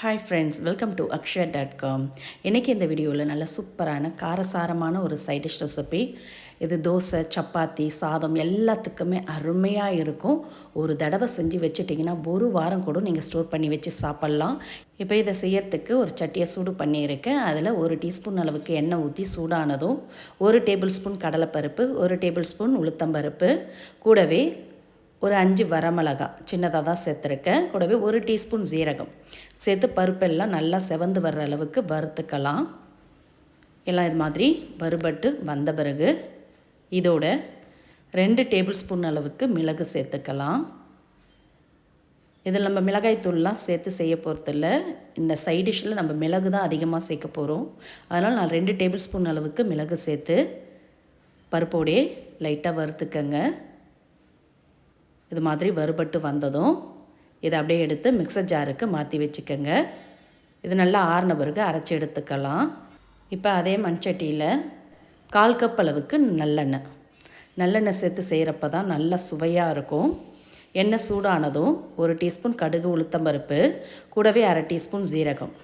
Hi friends welcome to Akshaya dot com இன்றைக்கி இந்த வீடியோவில் நல்ல சூப்பரான காரசாரமான ஒரு சைட் டிஷ் ரெசிபி இது தோசை சப்பாத்தி சாதம் எல்லாத்துக்குமே அருமையாக இருக்கும். ஒரு தடவை செஞ்சு வச்சுட்டிங்கன்னா ஒரு வாரம் கூட நீங்கள் ஸ்டோர் பண்ணி வச்சு சாப்பிட்லாம். இப்போ இதை செய்யறதுக்கு ஒரு சட்டியை சூடு பண்ணியிருக்கேன். அதில் ஒரு டீஸ்பூன் அளவுக்கு எண்ணெய் ஊற்றி சூடானதும் ஒரு டேபிள் ஸ்பூன் கடலைப்பருப்பு ஒரு டேபிள் ஸ்பூன் உளுத்தம்பருப்பு கூடவே ஒரு அஞ்சு வரமிளகா சின்னதாக தான் சேர்த்துருக்கேன். கூடவே ஒரு டீஸ்பூன் சீரகம். சேர்த்து பருப்பெல்லாம் நல்லா செவந்து வர்ற அளவுக்கு வறுத்துக்கலாம். எல்லாம் இது மாதிரி வறுபட்டு வந்த பிறகு இதோட ரெண்டு டேபிள் ஸ்பூன் அளவுக்கு மிளகு சேர்த்துக்கலாம். இதில் நம்ம மிளகாய் தூள்லாம் சேர்த்து செய்ய போகிறதில்ல இந்த சைடிஷில் நம்ம மிளகு தான் அதிகமாக சேர்க்க போகிறோம் அதனால் நான் ரெண்டு டேபிள் ஸ்பூன் அளவுக்கு மிளகு சேர்த்து பருப்போடையே லைட்டாக வறுத்துக்கங்க. இது மாதிரி வறுபட்டு வந்ததும் இதை அப்படியே எடுத்து மிக்சர் ஜாருக்கு மாற்றி வச்சுக்கோங்க. இது நல்லா ஆறின பிறகு அரைச்சி எடுத்துக்கலாம். இப்போ அதே மண்சட்டியில் கால் கப் அளவுக்கு நல்லெண்ணெய். நல்லெண்ணெய் சேர்த்து செய்கிறப்ப தான் நல்லா சுவையாக இருக்கும். எண்ணெய் சூடானதும் ஒரு டீஸ்பூன் கடுகு உளுத்தம்பருப்பு கூடவே அரை டீஸ்பூன் ஜீரகம்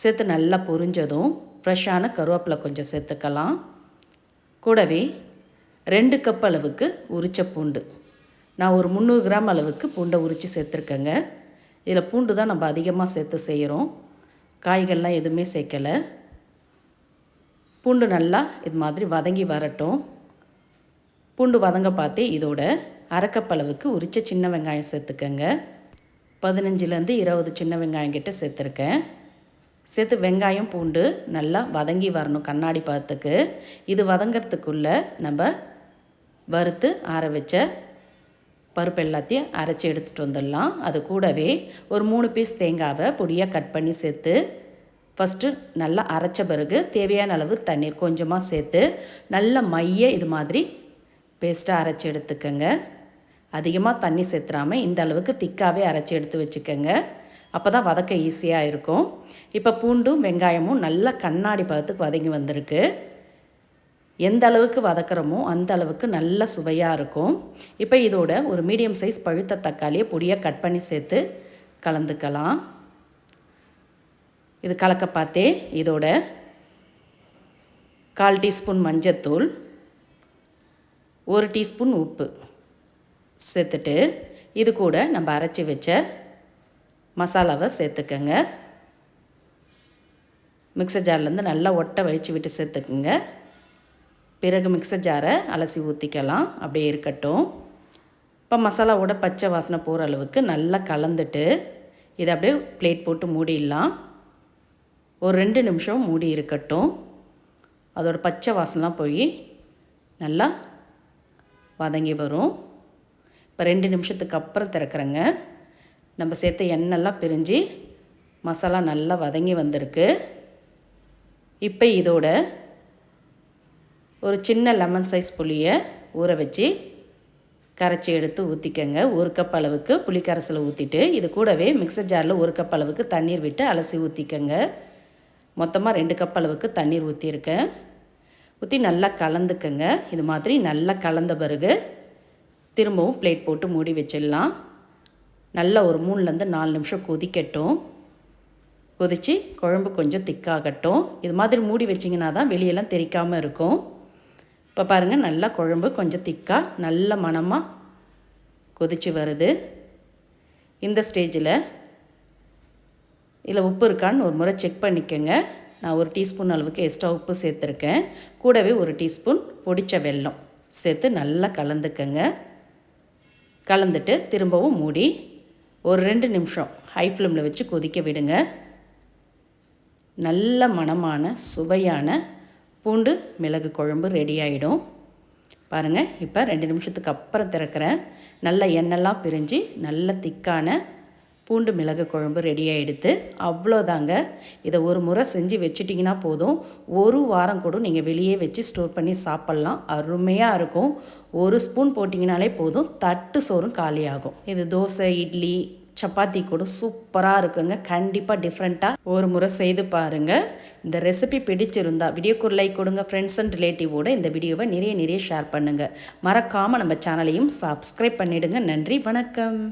சேர்த்து நல்லா பொரிஞ்சதும் ஃப்ரெஷ்ஷான கருவேப்பிலை கொஞ்சம் சேர்த்துக்கலாம். கூடவே ரெண்டு கப் அளவுக்கு உரிச்ச பூண்டு. நான் ஒரு முந்நூறு கிராம் அளவுக்கு பூண்டை உரித்து சேர்த்துருக்கேங்க. இதில் பூண்டு தான் நம்ம அதிகமாக சேர்த்து செய்கிறோம். காய்கள்லாம் எதுவுமே சேர்க்கலை. பூண்டு நல்லா இது மாதிரி வதங்கி வரட்டும். பூண்டு வதங்க பார்த்து இதோட அரைக்கப்பளவுக்கு உரித்த சின்ன வெங்காயம் சேர்த்துக்கங்க. பதினஞ்சுலேருந்து இருபது சின்ன வெங்காயம் கிட்ட சேர்த்துருக்கேன். சேர்த்து வெங்காயம் பூண்டு நல்லா வதங்கி வரணும் கண்ணாடி பார்த்துக்கு இது வதங்கிறதுக்குள்ளே நம்ம வறுத்து ஆற வச்ச பருப்பு எல்லாத்தையும் அரைச்சி எடுத்துகிட்டு வந்துடலாம். அது கூடவே ஒரு மூணு பீஸ் தேங்காவை பொடியாக கட் பண்ணி சேர்த்து ஃபஸ்ட்டு நல்லா அரைச்ச பிறகு தேவையான அளவு தண்ணீர் கொஞ்சமாக சேர்த்து நல்ல மைய இது மாதிரி பேஸ்ட்டாக அரைச்சி எடுத்துக்கோங்க. அதிகமாக தண்ணி சேர்த்துறாமல் இந்த அளவுக்கு திக்காகவே அரைச்சி எடுத்து வச்சுக்கோங்க. அப்போ தான் வதக்க ஈஸியாக இருக்கும். இப்போ பூண்டும் வெங்காயமும் நல்லா கண்ணாடி பதத்துக்கு வதங்கி வந்திருக்கு. எந்த அளவுக்கு வதக்கிறோமோ அந்த அளவுக்கு நல்ல சுவையாக இருக்கும். இப்போ இதோட ஒரு மீடியம் சைஸ் பழுத்த தக்காளியை பொடியாக கட் பண்ணி சேர்த்து கலந்துக்கலாம். இது கலக்க பார்த்தே இதோட கால் டீஸ்பூன் மஞ்சத்தூள் ஒரு டீஸ்பூன் உப்பு சேர்த்துட்டு இது கூட நம்ம அரைச்சி வச்ச மசாலாவை சேர்த்துக்கங்க. மிக்சர் ஜார்லேருந்து நல்லா ஒட்டை வழித்து விட்டு சேர்த்துக்குங்க. பிறகு மிக்சர் ஜாரை அலசி ஊற்றிக்கலாம் அப்படியே இருக்கட்டும். இப்போ மசாலாவோட பச்சை வாசனை போகிற அளவுக்கு நல்லா கலந்துட்டு இதை அப்படியே பிளேட் போட்டு மூடிடலாம். ஒரு ரெண்டு நிமிஷம் மூடி இருக்கட்டும். அதோட பச்சை வாசனைலாம் போய் நல்லா வதங்கி வரும். இப்போ ரெண்டு நிமிஷத்துக்கு அப்புறம் திறக்கிறேங்க. நம்ம சேர்த்த எண்ணெய்லாம் பிரிஞ்சு மசாலா நல்லா வதங்கி வந்திருக்கு. இப்போ இதோட ஒரு சின்ன லெமன் சைஸ் புளியை ஊற வச்சு கரைச்சி எடுத்து ஊற்றிக்கங்க ஒரு கப் அளவுக்கு புளி கரைசலை ஊற்றிட்டு இது கூடவே மிக்சர் ஜாரில் ஒரு கப் அளவுக்கு தண்ணீர் விட்டு அலசி ஊற்றிக்கங்க மொத்தமாக ரெண்டு கப் அளவுக்கு தண்ணீர் ஊற்றிருக்கேன் ஊற்றி நல்லா கலந்துக்கங்க. இது மாதிரி நல்லா கலந்த பிறகு திரும்பவும் பிளேட் போட்டு மூடி வச்சிடலாம். நல்லா ஒரு மூணுலேருந்து நாலு நிமிஷம் கொதிக்கட்டும். கொதித்து குழம்பு கொஞ்சம் திக்காகட்டும் இது மாதிரி மூடி வச்சிங்கன்னா தான் வெளியெல்லாம் தெரிக்காமல் இருக்கும். இப்போ பாருங்கள் நல்லா குழம்பு கொஞ்சம் திக்காக நல்ல மணமாக கொதித்து வருது. இந்த ஸ்டேஜில் இதில் உப்பு இருக்கான்னு ஒரு முறை செக் பண்ணிக்கோங்க. நான் ஒரு டீஸ்பூன் அளவுக்கு எக்ஸ்ட்ரா உப்பு சேர்த்துருக்கேன். கூடவே ஒரு டீஸ்பூன் பொடித்த வெல்லம் சேர்த்து நல்லா கலந்துக்கங்க. கலந்துட்டு திரும்பவும் மூடி ஒரு ரெண்டு நிமிஷம் ஹை ஃப்ளேமில் வச்சு கொதிக்க விடுங்க. நல்ல மணமான சுவையான பூண்டு மிளகு குழம்பு ரெடி ஆகிடும் பாருங்கள் இப்போ ரெண்டு நிமிஷத்துக்கு அப்புறம் திறக்கிறேன் நல்ல எண்ணெய்லாம் பிரிஞ்சு நல்ல திக்கான பூண்டு மிளகு குழம்பு ரெடி ஆகிடுது அவ்வளோதாங்க. இதை ஒரு முறை செஞ்சு வச்சிட்டிங்கன்னா போதும். ஒரு வாரம் கூட நீங்கள் வெளியே வச்சு ஸ்டோர் பண்ணி சாப்பிட்லாம். அருமையாக இருக்கும். ஒரு ஸ்பூன் போட்டிங்கனாலே போதும். தட்டு சோறும் காலியாகும். இது தோசை இட்லி சப்பாத்தி கூட சூப்பராக இருக்குங்க. கண்டிப்பாக டிஃப்ரெண்ட்டாக ஒரு முறை செய்து பாருங்கள் இந்த ரெசிபி பிடிச்சிருந்தா வீடியோக்கு லைக் கொடுங்க. ஃப்ரெண்ட்ஸ் அண்ட் ரிலேட்டிவோட இந்த வீடியோவை நிறைய நிறைய ஷேர் பண்ணுங்கள் மறக்காமல் நம்ம சேனலையும் சப்ஸ்கிரைப் பண்ணிவிடுங்க நன்றி வணக்கம்.